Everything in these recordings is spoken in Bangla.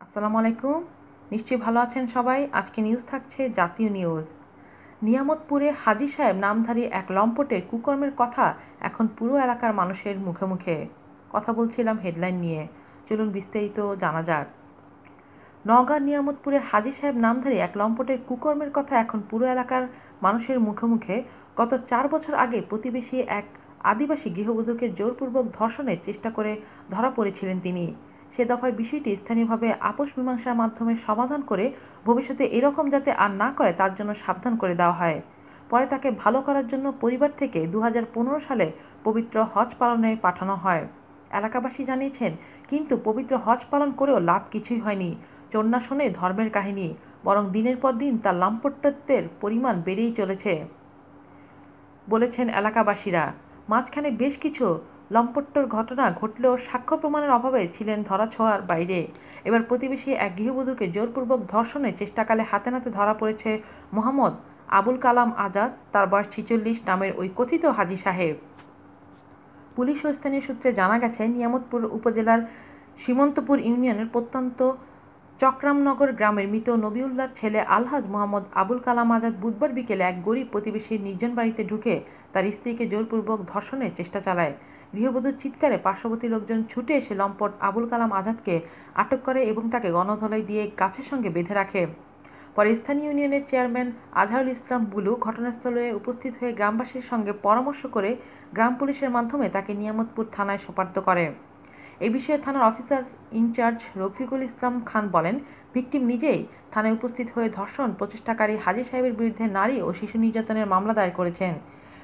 আসসালামু আলাইকুম। নিশ্চয়ই ভালো আছেন সবাই? আজকে নিউজ থাকছে জাতীয় নিউজ নিয়ামতপুরে হাজি সাহেব নামধারী এক লম্পটের কুকর্মের কথা এখন পুরো এলাকার মানুষের মুখে মুখে। কথা বলছিলাম হেডলাইন নিয়ে। চলুন বিস্তারিত জানা যাক। নওগাঁর নিয়ামতপুরে হাজি সাহেব নামধারী এক লম্পটের কুকর্মের কথা এখন পুরো এলাকার মানুষের মুখে মুখে। গত চার বছর আগে প্রতিবেশী এক আদিবাসী গৃহবধূকে জোরপূর্বক ধর্ষণের চেষ্টা করে ধরা পড়েছিলেন তিনি। সে দফায় বিষয়টি স্থানীয়ভাবে আপোষ মীমাংসার মাধ্যমে সমাধান করে ভবিষ্যতে এরকম যাতে আর না করে, তার জন্য সাবধান করে দেওয়া হয়। পরে তাকে ভালো করার জন্য পরিবার থেকে দু সালে পবিত্র হজ পালনে পাঠানো হয়। এলাকাবাসী জানিয়েছেন, কিন্তু পবিত্র হজ পালন করেও লাভ কিছুই হয়নি। চন্না শোনে ধর্মের কাহিনী, বরং দিনের পর দিন তার লাম্পট্যত্বের পরিমাণ বেড়েই চলেছে। বলেছেন এলাকাবাসীরা। মাঝখানে বেশ কিছু লম্পট্টর ঘটনা ঘটলেও সাক্ষ্য প্রমাণের অভাবে ছিলেন ধরাছোঁয়ার বাইরে। এবার প্রতিবেশী এক গৃহবধূকে জোরপূর্বক ধর্ষণের চেষ্টাকালে হাতে নাতে ধরা পড়েছে মোহাম্মদ আবুল কালাম আজাদ, তার বয়স ছিচল্লিশ নামের ওই কথিত হাজি সাহেব। পুলিশ ও স্থানীয় সূত্রে জানা গেছে, নিয়ামতপুর উপজেলার সীমন্তপুর ইউনিয়নের প্রত্যন্ত চক্রামনগর গ্রামের মৃত নবিউল্লার ছেলে আলহাজ মোহাম্মদ আবুল কালাম আজাদ বুধবার বিকেলে এক গরিব প্রতিবেশীর নির্জন বাড়িতে ঢুকে তার স্ত্রীকে জোরপূর্বক ধর্ষণের চেষ্টা চালায়। গৃহবধূর চিৎকারে পার্শ্ববর্তী লোকজন ছুটে এসে লম্পট আবুল কালাম আজাদকে আটক করে এবং তাকে গণধলাই দিয়ে গাছের সঙ্গে বেঁধে রাখে। পরে স্থানীয় ইউনিয়নের চেয়ারম্যান আজহারুল ইসলাম বুলু ঘটনাস্থলে উপস্থিত হয়ে গ্রামবাসীর সঙ্গে পরামর্শ করে গ্রাম পুলিশের মাধ্যমে তাকে নিয়ামতপুর থানায় সোপার্দ করে। এ বিষয়ে থানার officer in charge Rafiqul Islam Khan বলেন, ভিকটিম নিজেই থানায় উপস্থিত হয়ে ধর্ষণ, প্রচেষ্টাকারী হাজি সাহেবের বিরুদ্ধে নারী ও শিশু নির্যাতনের মামলা দায়ের করেছেন।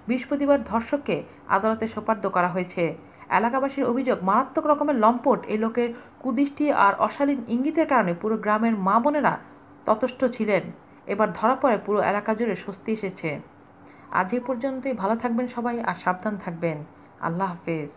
বৃহস্পতিবার ধর্ষককে আদালতে সোপার্দ করা হয়েছে। এলাকাবাসীর অভিযোগ, মারাত্মক রকমের লম্পট এই লোকের কুদৃষ্টি আর অশালীন ইঙ্গিতের কারণে পুরো গ্রামের মা বোনেরা ততষ্ট ছিলেন। এবার ধরা পড়ে পুরো এলাকা জুড়ে স্বস্তি এসেছে। আজ এ পর্যন্তই, ভালো থাকবেন সবাই আর সাবধান থাকবেন। আল্লাহ হাফেজ।